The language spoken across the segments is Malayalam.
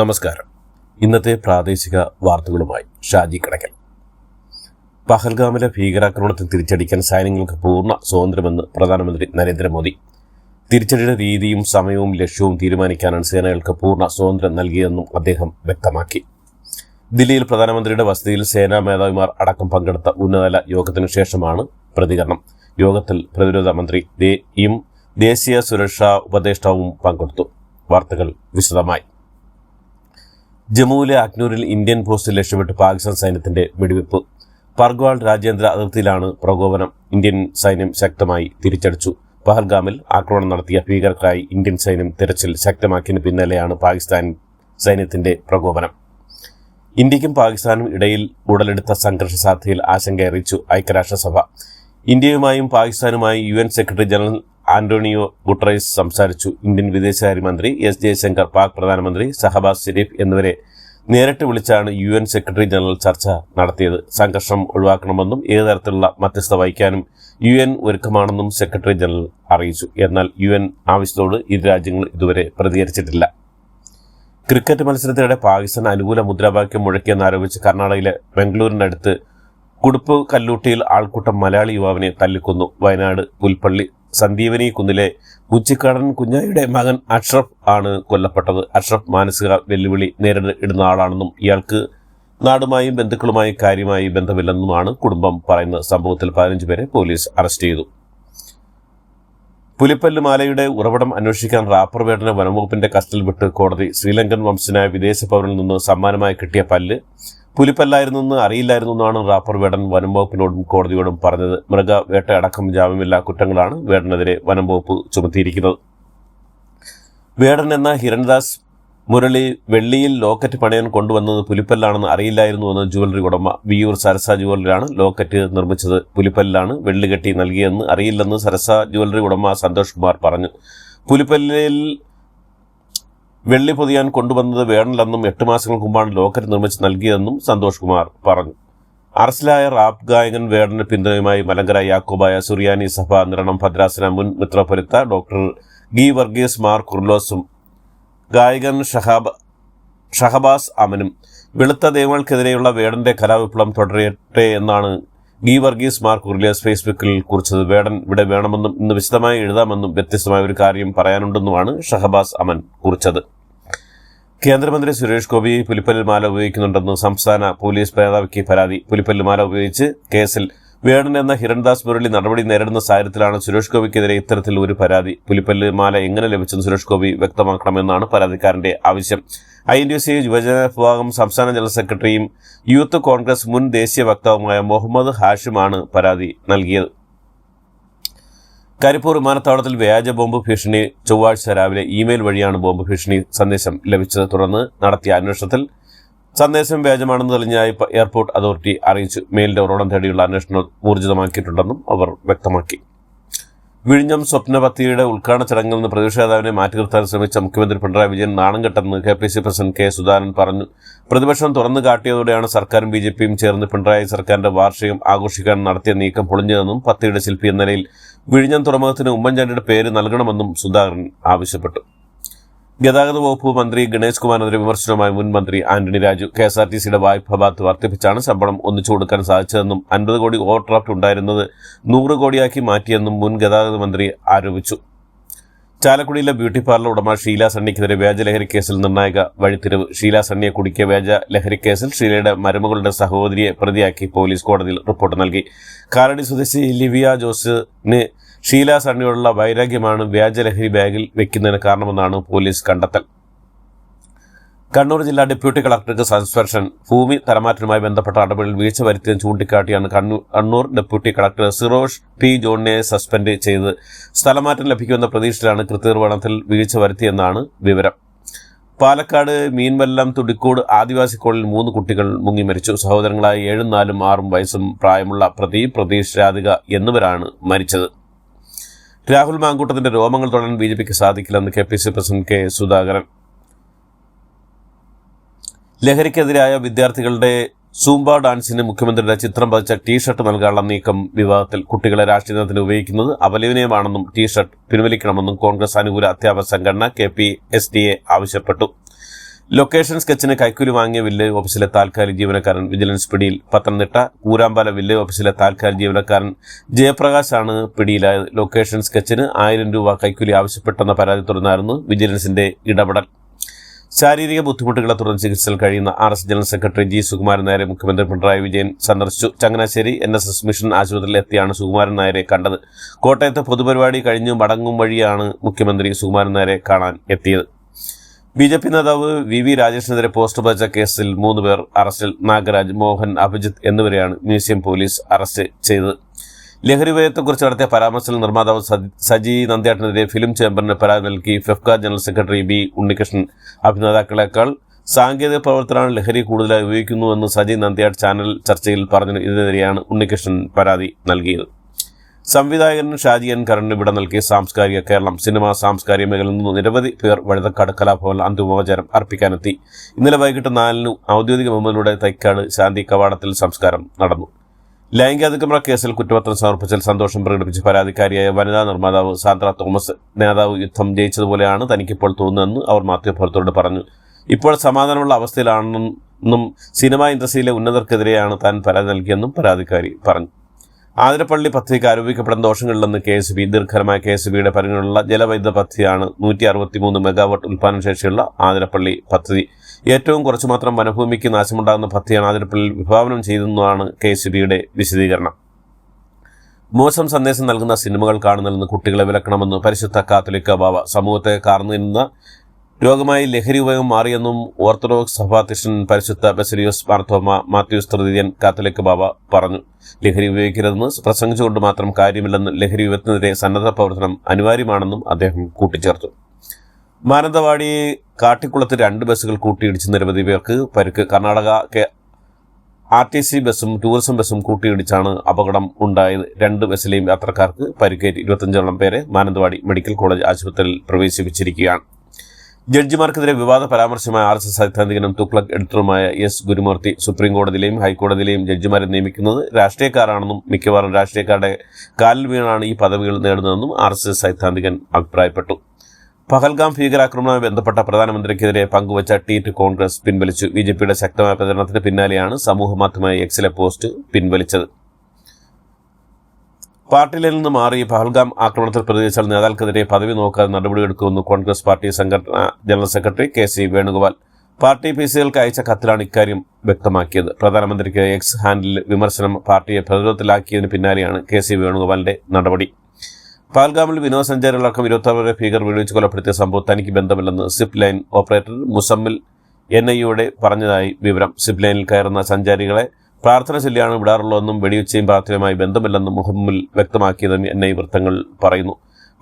നമസ്കാരം. ഇന്നത്തെ പ്രാദേശിക വാർത്തകളുമായി ഷാജി കടക്കൽ. പഹൽഗാമിലെ ഭീകരാക്രമണത്തിൽ തിരിച്ചടിക്കാൻ സൈന്യങ്ങൾക്ക് പൂർണ സ്വാതന്ത്ര്യമെന്ന് പ്രധാനമന്ത്രി നരേന്ദ്രമോദി. തിരിച്ചടിയുടെ രീതിയും സമയവും ലക്ഷ്യവും തീരുമാനിക്കാനാണ് സേനകൾക്ക് പൂർണ സ്വാതന്ത്ര്യം നൽകിയതെന്നും അദ്ദേഹം വ്യക്തമാക്കി. ദില്ലിയിൽ പ്രധാനമന്ത്രിയുടെ വസതിയിൽ സേനാ മേധാവിമാർ അടക്കം പങ്കെടുത്ത ഉന്നതതല യോഗത്തിനു ശേഷമാണ് പ്രതികരണം. യോഗത്തിൽ പ്രതിരോധ മന്ത്രി ദേശീയ സുരക്ഷാ ഉപദേഷ്ടാവും പങ്കെടുത്തു. വാർത്തകൾ വിശദമായി. ജമ്മുവിലെ അഗ്നൂരിൽ ഇന്ത്യൻ പോസ്റ്റ് ലക്ഷ്യമിട്ട് പാകിസ്ഥാൻ സൈന്യത്തിന്റെ വെടിവെപ്പ്. പർഗ്വാൾ രാജ്യാന്തര അതിർത്തിയിലാണ് പ്രകോപനം. ഇന്ത്യൻ സൈന്യം ശക്തമായി തിരിച്ചടിച്ചു. പഹൽഗാമിൽ ആക്രമണം നടത്തിയ ഭീകർക്കായി ഇന്ത്യൻ സൈന്യം തിരച്ചിൽ ശക്തമാക്കിയതിന് പിന്നാലെയാണ് പാകിസ്ഥാൻ സൈന്യത്തിന്റെ പ്രകോപനം. ഇന്ത്യക്കും പാകിസ്ഥാനും ഇടയിൽ ഉടലെടുത്ത സംഘർഷ സാധ്യതയിൽ ആശങ്ക അറിയിച്ചു ഐക്യരാഷ്ട്രസഭ. ഇന്ത്യയുമായും പാകിസ്ഥാനുമായി U secretary general Antonio Guterres സംസാരിച്ചു. ഇന്ത്യൻ വിദേശകാര്യമന്ത്രി എസ് ജയശങ്കർ പാക് പ്രധാനമന്ത്രി സഹബാസ് ഷെരീഫ് എന്നിവരെ നേരിട്ട് വിളിച്ചാണ് യു എൻ സെക്രട്ടറി ജനറൽ ചർച്ച നടത്തിയത്. സംഘർഷം ഒഴിവാക്കണമെന്നും ഏത് തരത്തിലുള്ള മധ്യസ്ഥ വഹിക്കാനും യു എൻ ഒരുക്കമാണെന്നും സെക്രട്ടറി ജനറൽ അറിയിച്ചു. എന്നാൽ യു എൻ ആവശ്യത്തോട് ഇരു രാജ്യങ്ങൾ ഇതുവരെ പ്രതികരിച്ചിട്ടില്ല. ക്രിക്കറ്റ് മത്സരത്തിനിടെ പാകിസ്ഥാൻ അനുകൂല മുദ്രാവാക്യം മുഴക്കിയെന്നാരോപിച്ച് കർണാടകയിലെ ബംഗളൂരിനടുത്ത് കുടുപ്പ് കല്ലൂട്ടിയിൽ ആൾക്കൂട്ടം മലയാളി യുവാവിനെ തല്ലിക്കൊന്നു. വയനാട് പുൽപ്പള്ളി സന്ദീപനി കുന്നിലെ ഉച്ചിക്കാടൻ കുഞ്ഞായിയുടെ മകൻ അഷ്റഫ് ആണ് കൊല്ലപ്പെട്ടത്. അഷ്റഫ് മാനസിക വെല്ലുവിളി നേരിടുന്ന ആളാണെന്നും ഇയാൾക്ക് നാടുമായും ബന്ധുക്കളുമായും കാര്യമായി ബന്ധമില്ലെന്നുമാണ് കുടുംബം പറയുന്ന സംഭവത്തിൽ പതിനഞ്ച് പേരെ പോലീസ് അറസ്റ്റ് ചെയ്തു. പുലിപ്പല്ല് മാലയുടെ ഉറവിടം അന്വേഷിക്കാൻ റാപ്പർ വേടനെ വനംവകുപ്പിന്റെ കസ്റ്റഡിയിൽ വിട്ട് കോടതി ശ്രീലങ്കൻ വംശനായ വിദേശ പൗരനിൽ നിന്ന് സമ്മാനമായി കിട്ടിയ പല്ല് പുലിപ്പല്ലായിരുന്നെന്ന് അറിയില്ലായിരുന്നു എന്നാണ് റാപ്പർ വേടൻ വനം വകുപ്പിനോടും കോടതിയോടും പറഞ്ഞത്. മൃഗവേട്ട അടക്കം ജാമ്യമില്ലാ കുറ്റങ്ങളാണ് വേടനെതിരെ വനം വകുപ്പ് ചുമത്തിയിരിക്കുന്നത്. വേടൻ എന്ന ഹിരൺദാസ് മുരളി വെള്ളിയിൽ ലോക്കറ്റ് പണയൻ കൊണ്ടുവന്നത് പുലിപ്പല്ലാണെന്ന് അറിയില്ലായിരുന്നു എന്ന് ജുവലറി ഉടമ വിയൂർ സരസ ജുവലറിയാണ് ലോക്കറ്റ് നിർമ്മിച്ചത്. പുലിപ്പല്ലാണ് വെള്ളി കെട്ടി നൽകിയെന്ന് അറിയില്ലെന്ന് സരസ ജുവലറി ഉടമ സന്തോഷ് കുമാർ പറഞ്ഞു. പുലിപ്പല്ലിൽ വെള്ളി പൊതിയാൻ കൊണ്ടുവന്നത് വേണല്ലെന്നും എട്ട് മാസങ്ങൾക്ക് മുമ്പാണ് ലോക്കർ നിർമ്മിച്ച് നൽകിയതെന്നും സന്തോഷ് കുമാർ പറഞ്ഞു. അറസ്റ്റിലായ റാപ്പ് ഗായകൻ വേടന് പിന്തുണയുമായി മലങ്കര യാക്കോബായ സുറിയാനി സഭ നിരണം ഭദ്രാസന മുൻ മിത്രപൊരുത്ത ഡോക്ടർ ഗി വർഗീസ് മാർ കുർലോസും ഗായകൻ ഷഹാബ് ഷഹബാസ് അമനും വെളുത്ത ദൈവങ്ങൾക്കെതിരെയുള്ള വേടന്റെ കലാവിപ്ലവം തുടരട്ടെ എന്നാണ് ഗി വർഗീസ് മാർ കുർലിയസ് ഫേസ്ബുക്കിൽ കുറിച്ചത്. വേടൻ ഇവിടെ വേണമെന്നും ഇന്ന് വിശദമായി എഴുതാമെന്നും വ്യത്യസ്തമായ ഒരു കാര്യം പറയാനുണ്ടെന്നുമാണ് ഷഹബാസ് അമൻ കുറിച്ചത്. കേന്ദ്രമന്ത്രി സുരേഷ് ഗോപി പുലിപ്പല്ലിൽ മാല ഉപയോഗിക്കുന്നുണ്ടെന്ന് സംസ്ഥാന പോലീസ് മേധാവിക്ക് പരാതി. പുലിപ്പല്ലിൽ മാല ഉപയോഗിച്ച് കേസിൽ വേണൻ എന്ന ഹിരൺദാസ് മുരളി നടപടി നേരിടുന്ന സാഹചര്യത്തിലാണ് സുരേഷ് ഗോപിക്കെതിരെ ഇത്തരത്തിൽ ഒരു പരാതി. പുലിപ്പല്ല് മാല എങ്ങനെ ലഭിച്ചെന്ന് സുരേഷ് ഗോപി വ്യക്തമാക്കണമെന്നാണ് പരാതിക്കാരന്റെ ആവശ്യം. ഐ എൻ ഡി സി യുവജന വിഭാഗം സംസ്ഥാന ജനറൽ സെക്രട്ടറിയും യൂത്ത് കോൺഗ്രസ് മുൻ ദേശീയ വക്താവുമായ മുഹമ്മദ് ഹാഷിമാണ് പരാതി നൽകിയത്. കരിപ്പൂർ വിമാനത്താവളത്തിൽ വ്യാജ ബോംബ് ഭീഷണി ചൊവ്വാഴ്ച രാവിലെ ഇമെയിൽ വഴിയാണ് ബോംബ് ഭീഷണി സന്ദേശം ലഭിച്ചത്. തുടർന്ന് നടത്തിയ അന്വേഷണത്തിൽ സന്ദേശം വ്യാജമാണെന്ന് തെളിഞ്ഞായി എയർപോർട്ട് അതോറിറ്റി അറിയിച്ചു. മെയിലിന്റെ ഉറവിടം തേടിയുള്ള അന്വേഷണം ഊർജിതമാക്കിയിട്ടുണ്ടെന്നും അവർ വ്യക്തമാക്കി. വിഴിഞ്ഞം സ്വപ്നപത്തിയുടെ ഉദ്ഘാടന ചടങ്ങിൽ നിന്ന് പ്രതിപക്ഷ മാറ്റി നിർത്താൻ ശ്രമിച്ച മുഖ്യമന്ത്രി പിണറായി വിജയൻ നാണം കെട്ടെന്ന് K P C president K Sudhakaran പറഞ്ഞു. പ്രതിപക്ഷം തുറന്നു കാട്ടിയതോടെയാണ് സർക്കാരും ബി ജെ പിയും ചേർന്ന് പിണറായി സർക്കാരിന്റെ വാർഷികം ആഘോഷിക്കാൻ നടത്തിയ നീക്കം പൊളിഞ്ഞതെന്നും പത്തിയുടെ ശില്പി എന്ന നിലയിൽ വിഴിഞ്ഞം തുറമുഖത്തിന് ഉമ്മൻചാണ്ടിയുടെ പേര് നൽകണമെന്നും സുധാകരൻ ആവശ്യപ്പെട്ടു. ഗതാഗത വകുപ്പ് മന്ത്രി ഗണേഷ് കുമാറിനെതിരെ വിമർശനവുമായി മുൻ മന്ത്രി Antony Raju K S R T സിയുടെ വായ്പ ബാത്ത് വർദ്ധിപ്പിച്ചാണ് ശമ്പളം ഒന്നിച്ചു കൊടുക്കാൻ സാധിച്ചതെന്നും അൻപത് കോടി ഓവർ ഡ്രാഫ്റ്റ് ഉണ്ടായിരുന്നത് നൂറ് കോടിയാക്കി മാറ്റിയെന്നും മുൻ ഗതാഗത മന്ത്രി ആരോപിച്ചു. ചാലക്കുടിയിലെ ബ്യൂട്ടി പാർലർ ഉടമ ഷീല സണ്ണിക്കെതിരെ വ്യാജ ലഹരി കേസിൽ നിർണായക വഴിത്തിരിവ്. ഷീല സണ്ണിയെ കുടിക്കിയ വ്യാജ ലഹരി കേസിൽ ഷീലയുടെ മരുമകളുടെ സഹോദരിയെ പ്രതിയാക്കി പോലീസ് കോടതിയിൽ റിപ്പോർട്ട് നൽകി. കാലടി സ്വദേശി ലിവിയ ജോസിന് ഷീല സണ്ണിയോടുള്ള വൈരാഗ്യമാണ് വ്യാജ ലഹരി ബാഗിൽ വെക്കുന്നതിന് കാരണമെന്നാണ് പോലീസ് കണ്ടെത്തൽ. കണ്ണൂർ ജില്ലാ ഡെപ്യൂട്ടി കളക്ടർക്ക് സസ്പെൻഷൻ. ഭൂമി തരമാറ്റവുമായി ബന്ധപ്പെട്ട നടപടിയിൽ വീഴ്ച വരുത്തിയെന്ന് ചൂണ്ടിക്കാട്ടിയാണ് Kannur deputy collector Sirosh P. ജോണിനെ suspend ചെയ്ത് സ്ഥലമാറ്റം ലഭിക്കുമെന്ന പ്രതീക്ഷയിലാണ് കൃത്യനിർവഹണത്തിൽ വീഴ്ച വരുത്തിയെന്നാണ് വിവരം. പാലക്കാട് മീൻവല്ലം തുടിക്കോട് ആദിവാസി കോളിൽ മൂന്ന് കുട്ടികൾ മുങ്ങി മരിച്ചു. സഹോദരങ്ങളായ ഏഴും നാലും ആറും വയസ്സും പ്രായമുള്ള പ്രതി പ്രതീഷ് രാധിക എന്നിവരാണ് മരിച്ചത്. രാഹുൽ മാങ്കൂട്ടത്തിന്റെ രോമങ്ങൾ തുടരാൻ ബി ജെ പിക്ക് സാധിക്കില്ലെന്ന് K P C president K Sudhakaran. ലഹരിക്കെതിരായ വിദ്യാർത്ഥികളുടെ സൂംബ ഡാൻസിന് മുഖ്യമന്ത്രിയുടെ ചിത്രം പതിച്ച ടീഷർട്ട് നൽകാനുള്ള നീക്കം വിവാദത്തിൽ കുട്ടികളെ രാഷ്ട്രീയത്തിന് ഉപയോഗിക്കുന്നത് അപലപനീയമാണെന്നും ടീഷർട്ട് പിൻവലിക്കണമെന്നും കോൺഗ്രസ് അനുകൂല അധ്യാപക സംഘടന K P S D A ആവശ്യപ്പെട്ടു. ലൊക്കേഷൻ സ്കെച്ചിന് കൈക്കൂലി വാങ്ങിയ വില്ലേജ് ഓഫീസിലെ താൽക്കാലിക ജീവനക്കാരൻ വിജിലൻസ് പിടിയിൽ പത്തനംതിട്ട കൂരാമ്പാല വില്ലേജ് ഓഫീസിലെ താൽക്കാലിക ജീവനക്കാരൻ ജയപ്രകാശാണ് പിടിയിലായത്. ലൊക്കേഷൻ സ്കെച്ചിന് ആയിരം രൂപ കൈക്കൂലി ആവശ്യപ്പെട്ടെന്ന പരാതി തുടർന്നായിരുന്നു വിജിലൻസിന്റെ ഇടപെടൽ. ശാരീരിക ബുദ്ധിമുട്ടുകളെ തുടർന്ന് ചികിത്സയിൽ കഴിയുന്ന R S general secretary G Sukumaran Nair മുഖ്യമന്ത്രി പിണറായി വിജയൻ സന്ദർശിച്ചു. Changanassery N S S mission ആശുപത്രിയിൽ എത്തിയാണ് സുകുമാരൻ നായരെ കണ്ടത്. കോട്ടയത്തെ പൊതുപരിപാടി കഴിഞ്ഞു മടങ്ങും വഴിയാണ് മുഖ്യമന്ത്രി സുകുമാരൻ നായരെ കാണാൻ എത്തിയത്. ബി ജെ പി നേതാവ് വി വി രാജേഷിനെതിരെ പോസ്റ്റ് പച്ച കേസിൽ മൂന്ന് പേർ അറസ്റ്റിൽ. നാഗരാജ് മോഹൻ അഭിജിത്ത് എന്നിവരെയാണ് മ്യൂസിയം പോലീസ് അറസ്റ്റ് ചെയ്തത്. ലഹരി ഉപയോഗത്തെക്കുറിച്ച് നടത്തിയ പരാമർശത്തിൽ നിർമ്മാതാവ് സജി നന്ദ്യാട്ടിനെതിരെ ഫിലിം ചേംബറിന് പരാതി നൽകി FEFKA general secretary B Unnikrishnan. അഭിനേതാക്കളെക്കാൾ സാങ്കേതിക പ്രവർത്തനമാണ് ലഹരി കൂടുതലായി ഉപയോഗിക്കുന്നുവെന്ന് സജി നന്ദിയാട്ട് ചാനൽ ചർച്ചയിൽ പറഞ്ഞു ഇതിനെതിരെയാണ് ഉണ്ണികൃഷ്ണൻ പരാതി നൽകിയത്. സംവിധായകൻ ഷാജി എൻ കരണിന് വിട നൽകിയ സാംസ്കാരിക കേരളം. സിനിമാ സാംസ്കാരിക മേഖലയിൽ നിന്ന് നിരവധി പേർ വഴുതക്കാട് കലാഭവനിൽ അന്തിമോപചാരം അർപ്പിക്കാനെത്തി. ഇന്നലെ വൈകിട്ട് നാലിന് ഔദ്യോഗിക മുമ്പിലൂടെ തൈക്കാട് ശാന്തി കവാടത്തിൽ സംസ്കാരം നടന്നു. ലൈംഗികാതിക്രമ കേസിൽ കുറ്റപത്രം സമർപ്പിച്ചിൽ സന്തോഷം പ്രകടിപ്പിച്ച് പരാതിക്കാരിയായ വനിതാ നിർമ്മാതാവ് സാന്ദ്ര തോമസ് നേതാവ് യുദ്ധം ജയിച്ചതുപോലെയാണ് തനിക്കിപ്പോൾ തോന്നുന്നതെന്ന് അവർ മാധ്യമപ്രവർത്തകരോട് പറഞ്ഞു. ഇപ്പോൾ സമാധാനമുള്ള അവസ്ഥയിലാണെന്നും സിനിമാ ഇൻഡസ്ട്രിയിലെ ഉന്നതർക്കെതിരെയാണ് താൻ പരാതി നൽകിയെന്നും പരാതിക്കാരി പറഞ്ഞു. ആതിരപ്പള്ളി പദ്ധതിക്ക് ആരോപിക്കപ്പെടുന്ന ദോഷങ്ങളിലെന്ന് കെ എസ് ബി. ദീർഘരമായ കെ എസ് ബിയുടെ പരിഗണനയുള്ള ജലവൈദ്യുത പദ്ധതിയാണ് നൂറ്റി അറുപത്തിമൂന്ന് മെഗാവാട്ട് ഉൽപ്പാദന ശേഷിയുള്ള ആതിരപ്പള്ളി പദ്ധതി. ഏറ്റവും കുറച്ചു മാത്രം വനഭൂമിക്ക് നാശമുണ്ടാകുന്ന പദ്ധതിയാണ് ആതിരപ്പള്ളിയിൽ വിഭാവനം ചെയ്തെന്നാണ് കെ എസ് ബിയുടെ വിശദീകരണം. മോശം സന്ദേശം നൽകുന്ന സിനിമകൾ കാണുന്നതിൽ നിന്ന് കുട്ടികളെ വിലക്കണമെന്ന് പരിശുദ്ധ കാത്തലിക്ക ബാബ സമൂഹത്തെ കാർന്നു നിന്ന രോഗമായി ലഹരി ഉപയോഗം മാറിയെന്നും ഓർത്തഡോക്സ് സഭാധ്യക്ഷൻ പരിശുദ്ധ ബസരിയോസ് മാർത്തോമ മാത്യൂസ് തൃതീയൻ കാത്തലിക് ബാബ പറഞ്ഞു. ലഹരി ഉപയോഗിക്കരുതെന്ന് പ്രസംഗിച്ചുകൊണ്ട് മാത്രം കാര്യമില്ലെന്ന് ലഹരി വിപത്തിനെതിരെ സന്നദ്ധ പ്രവർത്തനം അനിവാര്യമാണെന്നും അദ്ദേഹം കൂട്ടിച്ചേർത്തു. മാനന്തവാടി കാട്ടിക്കുളത്ത് രണ്ട് ബസ്സുകൾ കൂട്ടിയിടിച്ച് നിരവധി പേർക്ക് പരുക്ക്. കർണാടക ആർ ടി സി ബസ്സും ടൂറിസം ബസ്സും കൂട്ടിയിടിച്ചാണ് അപകടം ഉണ്ടായത്. രണ്ട് ബസ്സിലെയും യാത്രക്കാർക്ക് പരിക്കേറ്റ് ഇരുപത്തഞ്ചോളം പേരെ മാനന്തവാടി മെഡിക്കൽ കോളേജ് ആശുപത്രിയിൽ പ്രവേശിപ്പിച്ചിരിക്കുകയാണ്. ജഡ്ജിമാർക്കെതിരെ വിവാദ പരാമർശമായ ആർ എസ് എസ് സൈദ്ധാന്തികനും തുക്ലക് എഡിറ്ററുമായ എസ് ഗുരുമൂർത്തി സുപ്രീം കോടതിയിലെയും ഹൈക്കോടതിയിലെയും ജഡ്ജിമാരെ നിയമിക്കുന്നത് രാഷ്ട്രീയക്കാരാണെന്നും മിക്കവാറും രാഷ്ട്രീയക്കാരുടെ കാലിൽ വീണാണ് ഈ പദവികൾ നേടുന്നതെന്നും ആർ എസ് എസ് സൈദ്ധാന്തികൻ അഭിപ്രായപ്പെട്ടു. പഹൽഗാം ഭീകരാക്രമണവുമായി ബന്ധപ്പെട്ട പ്രധാനമന്ത്രിക്കെതിരെ പങ്കുവച്ച ട്വീറ്റ് കോൺഗ്രസ് പിൻവലിച്ചു. ബി ജെ പിയുടെ ശക്തമായ പ്രചരണത്തിന് പിന്നാലെയാണ് സമൂഹമാധ്യമമായ എക്സിലെ പോസ്റ്റ് പിൻവലിച്ചത്. പാർട്ടിയിൽ നിന്ന് മാറി പഹൽഗാം ആക്രമണത്തിൽ പ്രതികരിച്ചാൽ നേതാക്കൾക്കെതിരെ പദവി നോക്കാതെ നടപടിയെടുക്കുമെന്ന് കോൺഗ്രസ് പാർട്ടി സംഘടന general secretary K C Venugopal. Party P സികൾക്ക് അയച്ച കത്തിലാണ് ഇക്കാര്യം വ്യക്തമാക്കിയത്. പ്രധാനമന്ത്രിക്ക് എക്സ് ഹാൻഡിൽ വിമർശനം പാർട്ടിയെ പ്രതിരോധത്തിലാക്കിയതിന് പിന്നാലെയാണ് കെ സി വേണുഗോപാലിന്റെ നടപടി. പാൽഗാമിൽ വിനോദസഞ്ചാരികളടക്കം ഇരുപത്താറുവരെ ഭീകർ വെടിവെച്ച് കൊലപ്പെടുത്തിയ സംഭവം തനിക്ക് ബന്ധമില്ലെന്ന് zip line operator Muzammil N I യുടെ പറഞ്ഞതായി വിവരം. സിപ്പ് ലൈനിൽ കയറുന്ന സഞ്ചാരികളെ പ്രാർത്ഥന ചൊല്ലിയാണ് വിടാറുള്ളതെന്നും വെടിവെച്ചയും പ്രാർത്ഥനയുമായി ബന്ധമില്ലെന്നും മുഹമ്മിൽ വ്യക്തമാക്കിയതെന്ന് എൻ ഐ വൃത്തങ്ങൾ പറയുന്നു.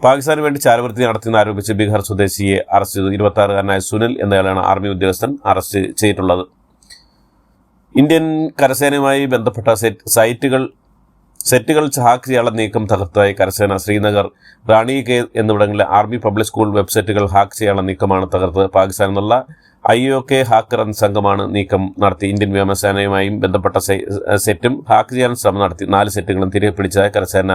പാകിസ്ഥാന് വേണ്ടി ചാരവൃത്തി നടത്തിയെന്ന് ആരോപിച്ച് ബീഹാർ സ്വദേശിയെ അറസ്റ്റ് ചെയ്തു. ഇരുപത്താറുകാരനായ സുനിൽ എന്നയാളാണ് ആർമി ഉദ്യോഗസ്ഥൻ അറസ്റ്റ് ചെയ്തിട്ടുള്ളത്. ഇന്ത്യൻ കരസേനയുമായി ബന്ധപ്പെട്ട സൈറ്റുകൾ സെറ്റുകൾ ഹാക്ക് നീക്കം തകർത്തതായി കരസേന ശ്രീനഗർ റാണി കെ എന്നിവിടങ്ങളിലെ ആർമി പബ്ലിക് സ്കൂൾ വെബ്സൈറ്റുകൾ ഹാക്ക് ചെയ്യാനുള്ള നീക്കമാണ് തകർത്തത്. പാകിസ്ഥാനിൽ നിന്നുള്ള ഐ ഒ കെ ഹാക്കർ എന്ന സംഘമാണ് നീക്കം നടത്തി. ഇന്ത്യൻ വ്യോമസേനയുമായും ബന്ധപ്പെട്ട സെറ്റും ഹാക്ക് ചെയ്യാൻ ശ്രമം നടത്തി. നാല് സെറ്റുകളും തിരികെ പിടിച്ചതായി കരസേന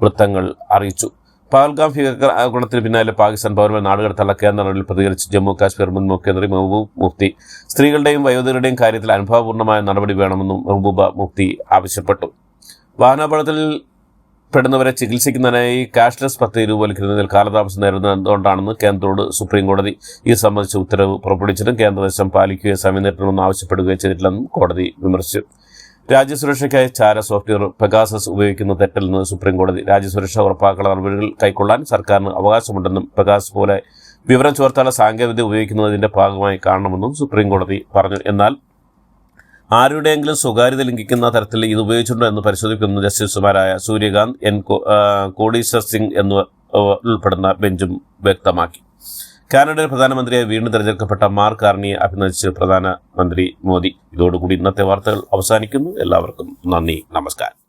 വൃത്തങ്ങൾ അറിയിച്ചു. പഹൽഗാം ഭീകരാക്രമണത്തിന് പിന്നാലെ പാകിസ്ഥാൻ പൗരന്മാർ നാടുകടത്തുള്ള കേന്ദ്രങ്ങളിൽ പ്രതികരിച്ച് ജമ്മു കാശ്മീർ മുൻ മുഖ്യമന്ത്രി മെഹബൂബ് മുഫ്തി. സ്ത്രീകളുടെയും വയോധികരുടെയും കാര്യത്തിൽ അനുഭവപൂർണമായ നടപടി വേണമെന്നും മെഹബൂബ മുഫ്തി ആവശ്യപ്പെട്ടു. വാഹനാപകടത്തിൽ പെടുന്നവരെ ചികിത്സിക്കുന്നതിനായി ക്യാഷ്ലെസ് പദ്ധതി രൂപവൽക്കരിക്കുന്നതിൽ കാലതാമസം നേരിടുന്നതുകൊണ്ടാണെന്ന് കേന്ദ്രത്തോട് സുപ്രീം കോടതി ഇത് സംബന്ധിച്ച ഉത്തരവ് പുറപ്പെടുവിച്ചിട്ടും കേന്ദ്രദേശം പാലിക്കുകയോ നേരിടണമെന്ന് ആവശ്യപ്പെടുകയോ ചെയ്തിട്ടില്ലെന്നും കോടതി വിമർശിച്ചു. രാജ്യസുരക്ഷയ്ക്കായി ചാര സോഫ്റ്റ്വെയർ പെഗാസസ് ഉപയോഗിക്കുന്ന തെറ്റല്ലെന്ന് സുപ്രീം കോടതി രാജ്യസുരക്ഷ ഉറപ്പാക്കാനുള്ള നടപടികൾ കൈക്കൊള്ളാൻ സർക്കാരിന് അവകാശമുണ്ടെന്നും പെഗാസ് പോലെ വിവരം ചോർത്താനുള്ള സാങ്കേതികവിദ്യ ഉപയോഗിക്കുന്നതിന്റെ ഭാഗമായി കാണണമെന്നും സുപ്രീംകോടതി പറഞ്ഞു. എന്നാൽ ആരുടെയെങ്കിലും സ്വകാര്യത ലംഘിക്കുന്ന തരത്തിൽ ഇത് ഉപയോഗിച്ചിട്ടുണ്ടോ എന്ന് പരിശോധിക്കുന്ന ജസ്റ്റിസുമാരായ സൂര്യകാന്ത് എൻ കോടീശ്വർ സിംഗ് എന്ന് ഉൾപ്പെടുന്ന ബെഞ്ചും വ്യക്തമാക്കി. കാനഡയുടെ പ്രധാനമന്ത്രിയായി വീണ്ടും തിരഞ്ഞെടുക്കപ്പെട്ട മാർക്ക് കാർണിയെ അഭിനന്ദിച്ച് പ്രധാനമന്ത്രി മോദി. ഇതോടുകൂടി ഇന്നത്തെ വാർത്തകൾ അവസാനിക്കുന്നു. എല്ലാവർക്കും നന്ദി. നമസ്കാരം.